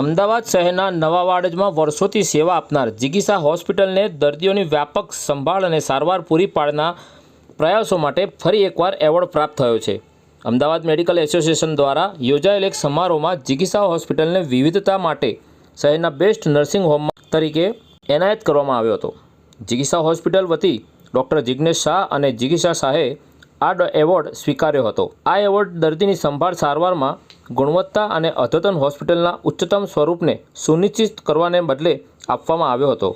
અમદાવાદ શહેરના નવા વાડજમાં વર્ષોથી સેવા આપનાર જિગીસા હોસ્પિટલને દર્દીઓની વ્યાપક સંભાળ અને સારવાર પૂરી પાડના પ્રયાસો માટે ફરી એકવાર એવોર્ડ પ્રાપ્ત થયો છે. અમદાવાદ મેડિકલ એસોસિએશન દ્વારા યોજાયેલ એક સમારોહમાં જિગીસા હોસ્પિટલને વિવિધતા માટે શહેરના બેસ્ટ નર્સિંગ હોમ તરીકે એનાયત કરવામાં આવ્યો હતો. જિગીસા હોસ્પિટલ વતી ડૉક્ટર જિજ્ઞેશ શાહ અને જિગીસા શાહે આ એવોર્ડ સ્વીકાર્યો હતો. આ એવોર્ડ દર્દીની સંભાળ સારવારમાં ગુણવત્તા અને અદ્યતન હોસ્પિટલના ઉચ્ચતમ સ્વરૂપને સુનિશ્ચિત કરવાને બદલે આપવામાં આવ્યો હતો.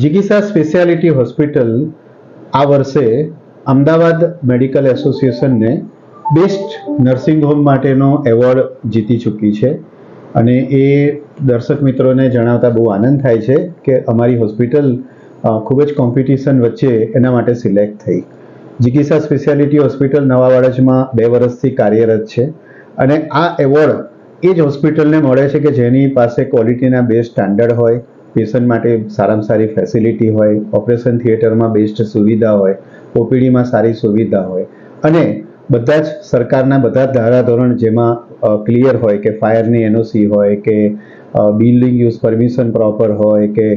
જિગીસા સ્પેશિયાલિટી હોસ્પિટલ આ વર્ષે અમદાવાદ મેડિકલ એસોસિએશનને બેસ્ટ નર્સિંગ હોમ માટેનો એવોર્ડ જીતી ચૂકી છે. અને એ દર્શક મિત્રોને જણાવતા બહુ આનંદ થાય છે કે અમારી હોસ્પિટલ ખૂબ જ કોમ્પિટિશન વચ્ચે એના માટે સિલેક્ટ થઈ. જિગીસા સ્પેશિયાલિટી હોસ્પિટલ નવા વાડજમાં બે વર્ષથી કાર્યરત છે અને આ એવોર્ડ એ જ હોસ્પિટલને મળે છે કે જેની પાસે ક્વોલિટીના બેસ્ટ સ્ટાન્ડર્ડ હોય પેશન્ટ માટે સારામાં સારી ફેસિલિટી હોય ઓપરેશન થિયેટરમાં બેસ્ટ સુવિધા હોય, ઓપીડીમાં સારી સુવિધા હોય. અને બધા જ સરકારના બધા જ ધારાધોરણ જેમાં ક્લિયર હોય કે ફાયરની એનઓસી હોય કે બિલ્ડિંગ યુઝ પરમિશન પ્રોપર હોય કે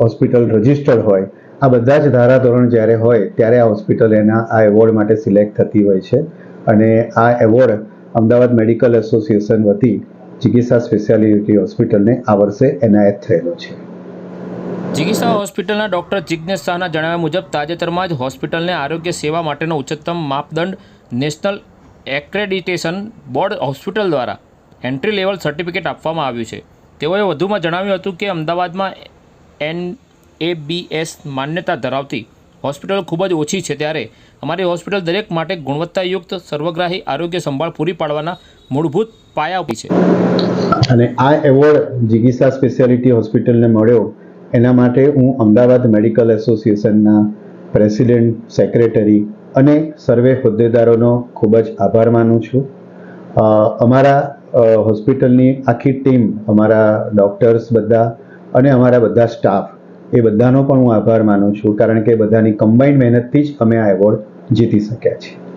હોસ્પિટલ રજિસ્ટર્ડ હોય, આ બધા જ ધારાધોરણ જ્યારે હોય ત્યારે આ હોસ્પિટલ એના, આ એવોર્ડ માટે સિલેક્ટ થતી હોય છે. અને આ એવોર્ડ અમદાવાદ મેડિકલ એસોસિએશન વતી ચિકિત્સા સ્પેશિયાલિટી હોસ્પિટલને આ વર્ષે એનાયત થયેલો છે. ચિકિત્સા હોસ્પિટલના ડૉક્ટર જિજ્ઞેશ શાહના જણાવ્યા મુજબ, તાજેતરમાં જ હોસ્પિટલને આરોગ્ય સેવા માટેનો ઉચ્ચતમ માપદંડ, નેશનલ એક્રેડિટેશન બોર્ડ હોસ્પિટલ દ્વારા એન્ટ્રી લેવલ સર્ટિફિકેટ આપવામાં આવ્યું છે. તેઓએ વધુમાં જણાવ્યું હતું કે, અમદાવાદમાં એન એ બી એસ માન્યતા ધરાવતી હોસ્પિટલ ખૂબ જ ઓછી છે ત્યારે અમારી હોસ્પિટલ દરેક માટે ગુણવત્તાયુક્ત, સર્વગ્રાહી આરોગ્ય સંભાળ પૂરી પાડવાના મૂળભૂત પાયા ઊભી છે. અને આ એવોર્ડ જિગીસા સ્પેશિયાલિટી હોસ્પિટલને મળ્યો. એના માટે હું અમદાવાદ મેડિકલ એસોસિએશનના પ્રેસિડેન્ટ, સેક્રેટરી અને સર્વે હોદ્દેદારોનો ખૂબ જ આભાર માનું છું. અમારા હોસ્પિટલની આખી ટીમ, અમારા ડૉક્ટર્સ બધા અને અમારા બધા સ્ટાફ એ બધાનો પણ હું આભાર માનું છું, કારણ કે બધાની કમ્બાઇન્ડ મહેનતથી જ અમે આ એવોર્ડ જીતી શક્યા છીએ.